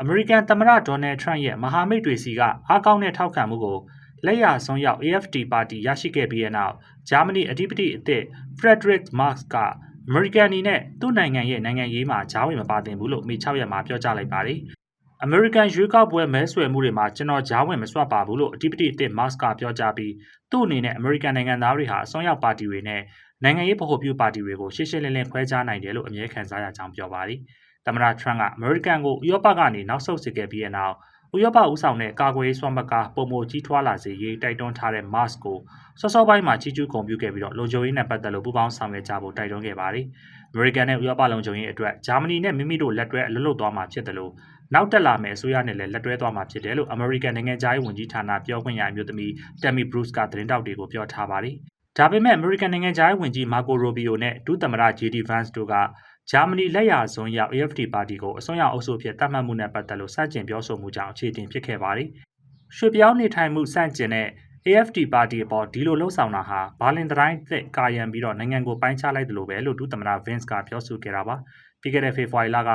အမေရိကန်သမ္မတဒေါ်နယ်ထရန့်ရဲ့မဟာမိတ်တွေစီကအားကောင်းတဲ့ထောက်ခံမှုကိုလက်ရဆုံးရောက် AFD ပါတီရရှိခဲ့ပြီးတဲ့နောက်ဂျာမနီအဓိပတိအသစ် Frederick Marx ကအမေရိကန်အနေနဲ့သူ့နိုင်ငံရဲ့နိုင်ငံရေးမှာဂျားဝင်မပါသင့်ဘူးလို့မေ6ရက်မှာပြောကြားလိုက်ပါတယ်။အမေရိကန်ရွေးကောက်ပွဲမဲဆွယ်မှုတွေမှာကျွန်တော်ဂျားဝင်မစွတ်ပါဘူးလို့အဓိပတိအသစ် Marx ကပြောကြားပြီးသူ့အနေနဲ့အမေရိကန်နိုင်ငံသားတွေဟာအစွန်းရောက်ပါတီတွေနဲ့နိုင်ငံရေးဗဟိုပြုပါတီတွေကိုရှင်းရှင်းလင်းလင်းခွဲခြားနိုင်တယ်လို့အမြဲခံစားရကြောင်းပြောပါတယ်။ သမ္မတထရန့်ကအမေရိကန်ကိုဥရောပကနေနောက်ဆုတ်စေခဲ့ပြီးတဲ့နောက်ဥရောပဦးဆောင်တဲ့ကာကွယ်ရေးစွမ်းမကပုံမကြီးထွားလာစေရေးတိုက်တွန်းထားတဲ့ Mask ကိုစောစောပိုင်းမှာကြီးကျူးဂုဏ်ပြုခဲ့ပြီးတော့လုံခြုံရေးနဲ့ပတ်သက်လို့ပူးပေါင်းဆောင်ရွက်ကြဖို့တိုက်တွန်းခဲ့ပါတယ်။အမေရိကန်နဲ့ဥရောပလုံခြုံရေးအတွက်ဂျာမနီနဲ့မိမိတို့လက်တွဲအလုပ်လုပ်သွားမှာဖြစ်တယ်လို့နောက်တက်လာမယ့်အစိုးရနဲ့လည်းလက်တွဲသွားမှာဖြစ်တယ်လို့အမေရိကန်နိုင်ငံသားရေးဝန်ကြီးဌာနပြောခွင့်ရအမျိုးသမီး Tammy Bruce ကသတင်းတောက်တွေကိုပြောထားပါတယ်။ဒါပေမဲ့အမေရိကန်နိုင်ငံသားရေးဝန်ကြီးမာကိုရိုဘီယိုနဲ့ဒုသမ္မတ JD Vance တို့က ဂျာမနီလက်ရာစွန်းရောက် AFD ပါတီကိုအစွန်းရောက်အုပ်စုဖြစ်တတ်မှတ်မှုနဲ့ပတ်သက်လို့စတင်ပြောဆိုမှုကြောင့်အခြေတင်ဖြစ်ခဲ့ပါတယ်။ရွှေပြောင်းနေထိုင်မှုစန့်ကျင်တဲ့ AFD ပါတီအပေါ်ဒီလိုလှုပ်ဆောင်တာဟာဘာလင်တိုင်းသစ်ကာယံပြီးတော့နိုင်ငံကိုပိုင်းခြားလိုက်တယ်လို့ပဲလို့ဒုသမ္မတ Vance ကပြောဆိုခဲ့တာပါ။ ပြီးခဲ့တဲ့ဖေဖော်ဝါရီလက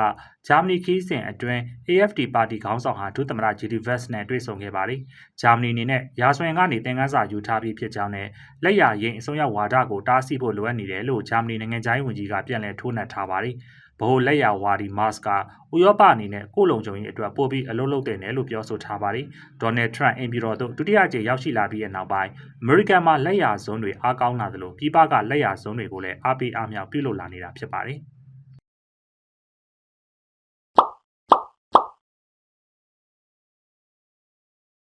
ဂျာမနီခီးစဉ်အတွင်း AFD ပါတီခေါင်းဆောင်ဟာဒုသမ္မတ JD Vance နဲ့တွေ့ဆုံခဲ့ပါတယ်။ဂျာမနီအနေနဲ့ရာဇဝင်ကနေသင်ခန်းစာယူထားပြီးဖြစ်ကြောင်းနဲ့လက်ရရင်အစွန်းရောက်ဝါဒကိုတားဆီးဖို့လိုအပ်နေတယ်လို့ဂျာမနီနိုင်ငံသားရေးဝန်ကြီးကပြန်လည်ထိုးနှက်ထားပါတယ်။ဗဟိုလက်ရဝါဒီမတ်စ်ကဥရောပအနေနဲ့ကိုလုံခြုံရေးအတွက်ပို့ပြီးအလုပ်လုပ်တဲ့နယ်လို့ပြောဆိုထားပါတယ်။ဒေါ်နယ်ထရန့်အင်ပြည်တော်သို့ဒုတိယကြိမ်ရောက်ရှိလာပြီးတဲ့နောက်ပိုင်းအမေရိကန်မှာလက်ရဇုံတွေအားကောင်းလာသလိုပြည်ပကလက်ရဇုံတွေကိုလည်းအားပေးအားမြောက်ပြုလုပ်လာနေတာဖြစ်ပါတယ်။